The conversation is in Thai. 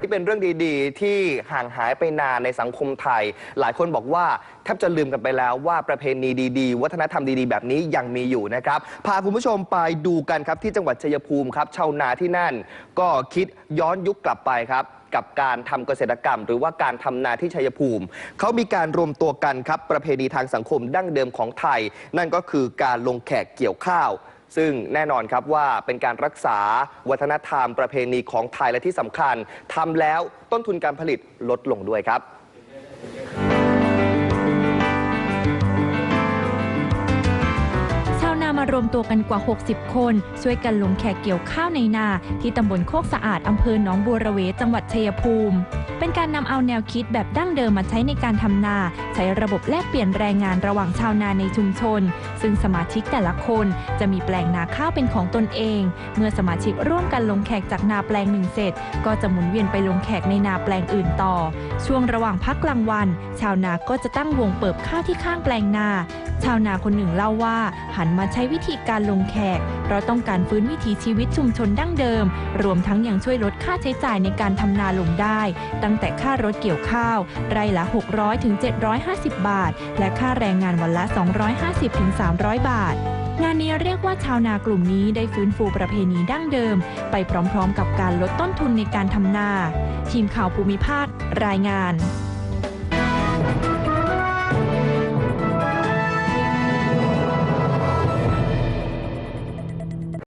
ที่เป็นเรื่องดีๆ ที่ห่างหายไปนานในสังคมไทย หลายคนบอกว่าแทบจะลืมกันไปแล้วว่าประเพณีดีๆ วัฒนธรรมดีๆ แบบนี้ยังมีอยู่นะครับพาคุณผู้ชมไปดูกันครับที่จังหวัดชัยภูมิครับชาวนาที่นั่น ก็คิดย้อนยุคกลับไปครับ กับการทำเกษตรกรรม หรือว่าการทำนาที่ชัยภูมิ เขามีการรวมตัวกันครับประเพณีทางสังคมดั้งเดิมของไทย นั่นก็คือการลงแขกเกี่ยวข้าว ซึ่งแน่นอนครับว่าเป็นการรักษาวัฒนธรรมประเพณีของไทยและที่สำคัญทำแล้วต้นทุนการผลิตลดลงด้วยครับ รวมตัวกันกว่า 60 คน ช่วยกันลงแขกเกี่ยวข้าวในนา ที่ตำบลโคกสะอาดอำเภอหนองบัวระเวจังหวัดชัยภูมิ เป็นการนำเอาแนวคิดแบบดั้งเดิมมาใช้ในการทำนา ใช้ระบบแลกเปลี่ยนแรงงานระหว่างชาวนาในชุมชน ซึ่งสมาชิกแต่ละคนจะมีแปลงนาข้าวเป็นของตนเอง เมื่อสมาชิกร่วมกันลงแขกจากนาแปลงหนึ่งเสร็จ ก็จะหมุนเวียนไปลงแขกในนาแปลงอื่นต่อ ช่วงระหว่างพักกลางวัน ชาวนาก็จะตั้งวงเปิบข้าวที่ข้างแปลงนา ชาวนาคนหนึ่งเล่าว่าหันมาใช้วิวิธีการลงแขก เพราะต้องการฟื้นวิถีชีวิตชุมชนดั้งเดิม รวมทั้งยังช่วยลดค่าใช้จ่ายในการทำนาลงได้ ตั้งแต่ค่ารถเกี่ยวข้าว ไร่ละ 600ถึง750 บาท และค่าแรงงานวันละ 250ถึง300 บาทงานนี้เรียกว่าชาวนากลุ่มนี้ได้ฟื้นฟูประเพณีดั้งเดิม ไปพร้อมๆ กับการลดต้นทุนในการทำนา ทีมข่าวภูมิภาครายงาน